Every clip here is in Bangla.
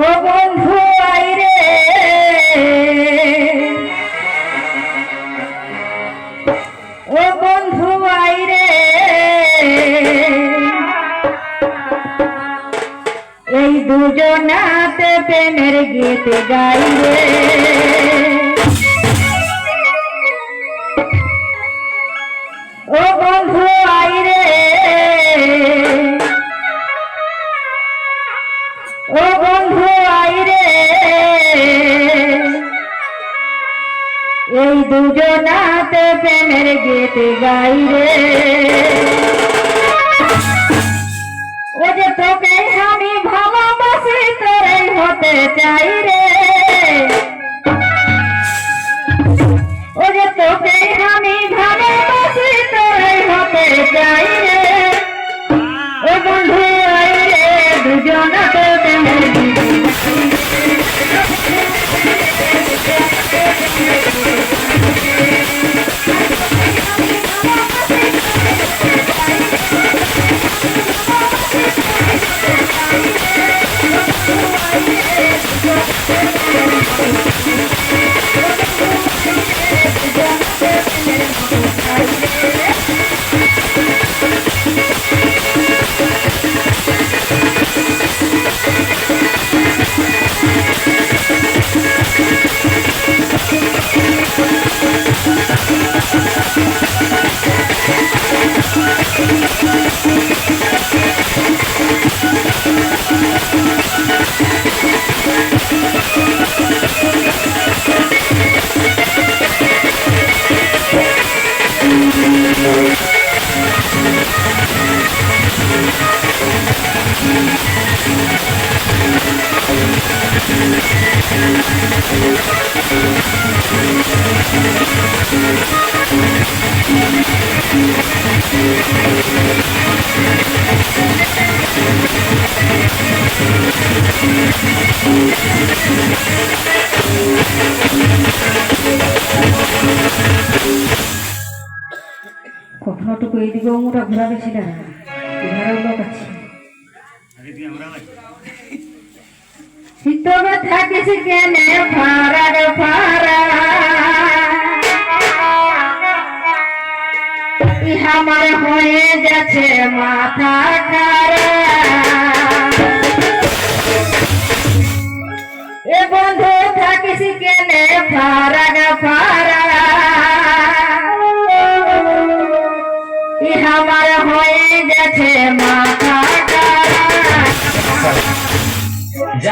ও বন্ধু আইরে ও বন্ধু আইরে এই দুজনাতে প্রেমের গীত গাইরে গাইরে কখনো তো কই দিব ওটা ঘোরাবে বেশি না। ঘোরাও লোক আছে। আমরা শীতবে থাকিস কেনে ফারা রে ফারা ইহা আমার হয়ে গেছে মাথা খারাপ।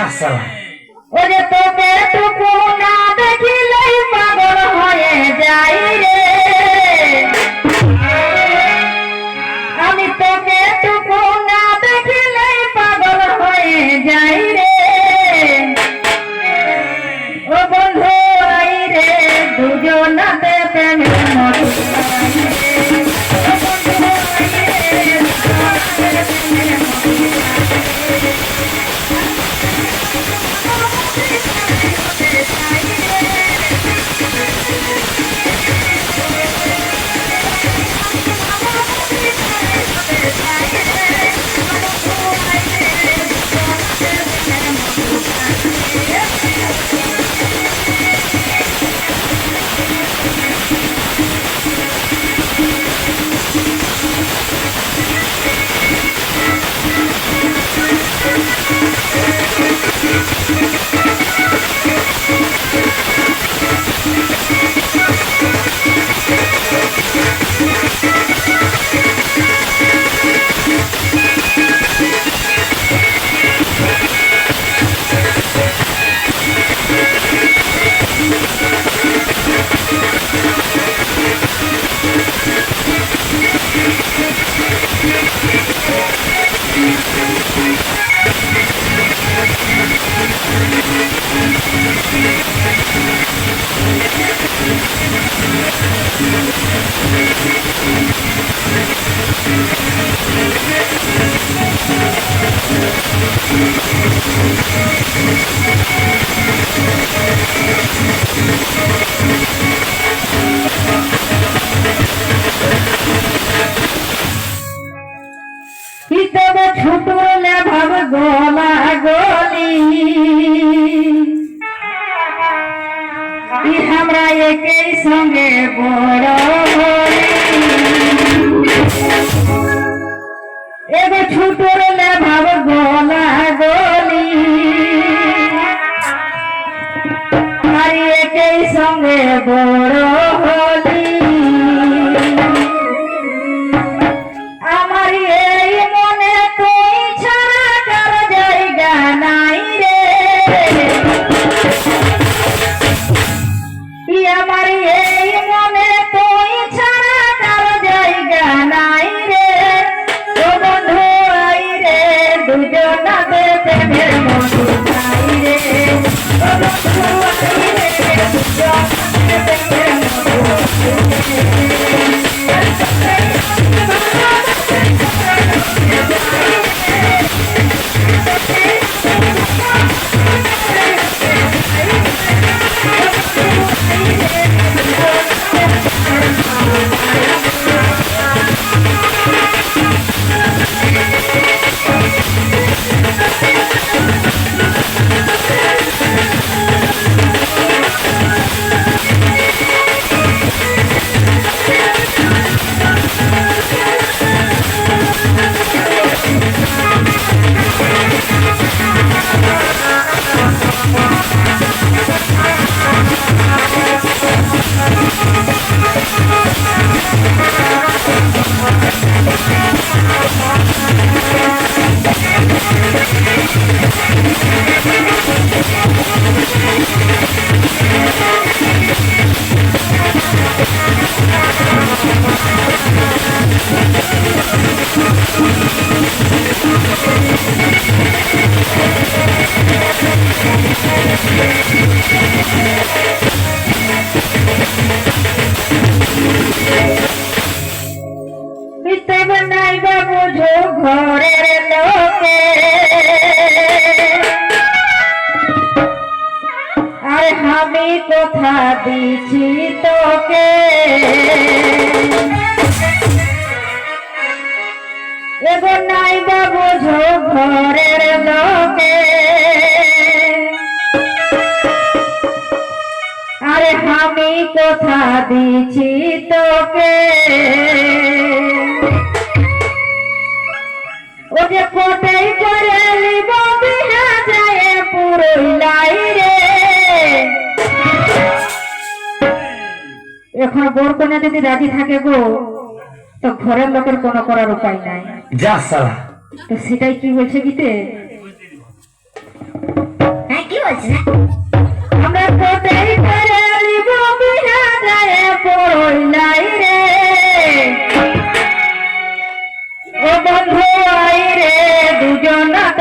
Assalamu পিছনে আমরা একই সঙ্গে বড় এবার ছুটলে ভাব গোলা সঙ্গে ঘরের লোকে। আর আমি কথা দিছি তোকে। এগো নাই বা বুঝো ঘরের লোকে। আরে আমি কথা দিছি তোকে। যে কোটাই করে লিব বিহা যায় পুরোই রে। এখন বোর কোনে যদি রাজি থাকে গো তো ঘরের লোকের কোনো করার উপায় নাই। যা সালা। তো সেটাই কি বলছে গীতে? হ্যাঁ কি বলছে আমরা কোটাই করে লিব বিহা যায় পুরোই রে। ও বন্ধু আই রে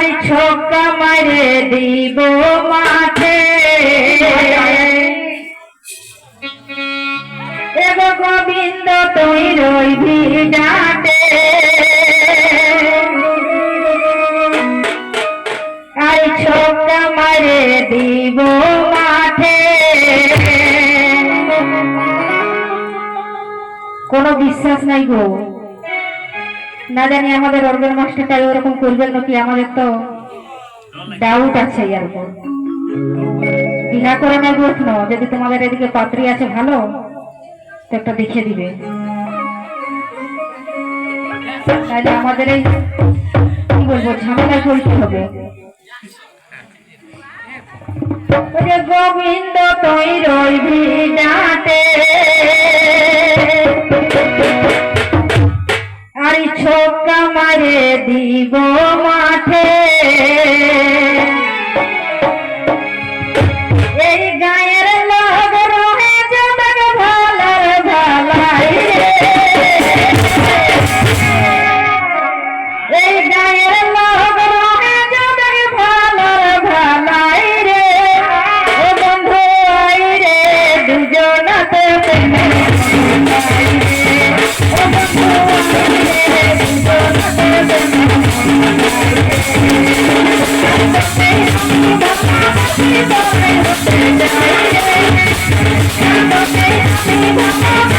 আর ছোকা মারে দিব মাঠে। এব গোবিন্দ, তুই রইবি ডাটে আর ছোকা মারে দিব মাঠে। কোনো বিশ্বাস নাই গো। না জানি আমাদের অর্গের মাস্টারটা ওরকম করবেন নাকি, আমাদের তো ডাউট আছে ইয়ার উপর। বিনা করে না গো যদি তোমাদের এদিকে পাত্রী আছে ভালো, তো একটা দেখে দিবে। তাহলে আমাদের এই, কি বলব ঝামেলায় পড়তে হবে। গোবিন্দ, তুই রইবি দিব মাঠে তো কি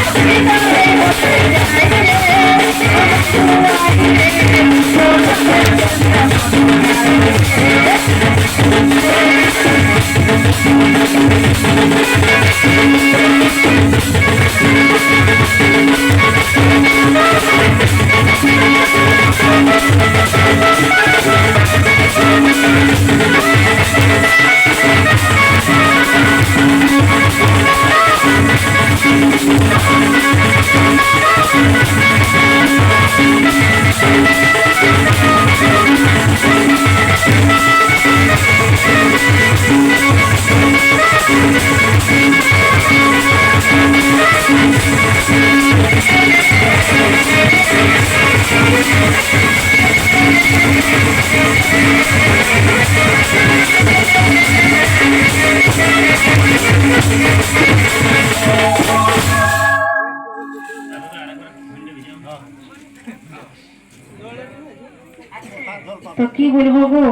বলব গো